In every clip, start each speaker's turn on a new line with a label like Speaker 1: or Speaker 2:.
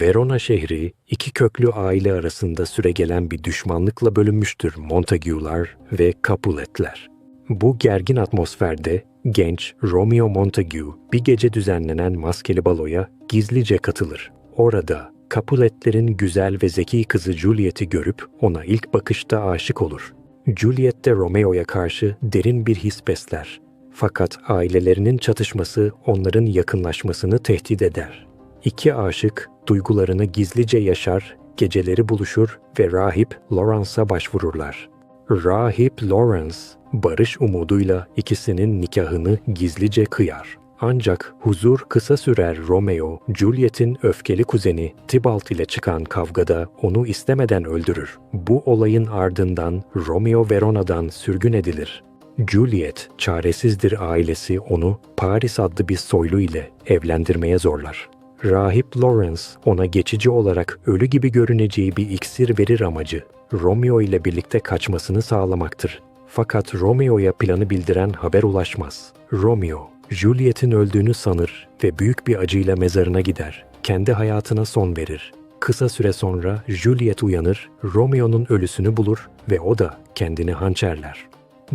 Speaker 1: Verona şehri iki köklü aile arasında süregelen bir düşmanlıkla bölünmüştür Montague'lar ve Capuletler. Bu gergin atmosferde genç Romeo Montague bir gece düzenlenen maskeli baloya gizlice katılır. Orada Capuletlerin güzel ve zeki kızı Juliet'i görüp ona ilk bakışta aşık olur. Juliet de Romeo'ya karşı derin bir his besler. Fakat ailelerinin çatışması onların yakınlaşmasını tehdit eder. İki aşık duygularını gizlice yaşar, geceleri buluşur ve rahip Lawrence'a başvururlar. Rahip Lawrence, barış umuduyla ikisinin nikahını gizlice kıyar. Ancak huzur kısa sürer Romeo, Juliet'in öfkeli kuzeni Tybalt ile çıkan kavgada onu istemeden öldürür. Bu olayın ardından Romeo Verona'dan sürgün edilir. Juliet, çaresizdir ailesi onu Paris adlı bir soylu ile evlendirmeye zorlar. Rahip Lawrence ona geçici olarak ölü gibi görüneceği bir iksir verir amacı Romeo ile birlikte kaçmasını sağlamaktır. Fakat Romeo'ya planı bildiren haber ulaşmaz. Romeo, Juliet'in öldüğünü sanır ve büyük bir acıyla mezarına gider. Kendi hayatına son verir. Kısa süre sonra Juliet uyanır, Romeo'nun ölüsünü bulur ve o da kendini hançerler.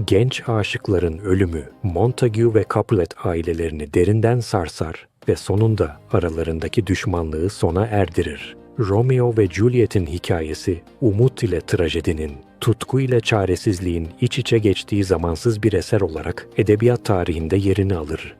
Speaker 1: Genç aşıkların ölümü Montague ve Capulet ailelerini derinden sarsar ve sonunda aralarındaki düşmanlığı sona erdirir. Romeo ve Juliet'in hikayesi umut ile trajedinin, tutku ile çaresizliğin iç içe geçtiği zamansız bir eser olarak edebiyat tarihinde yerini alır.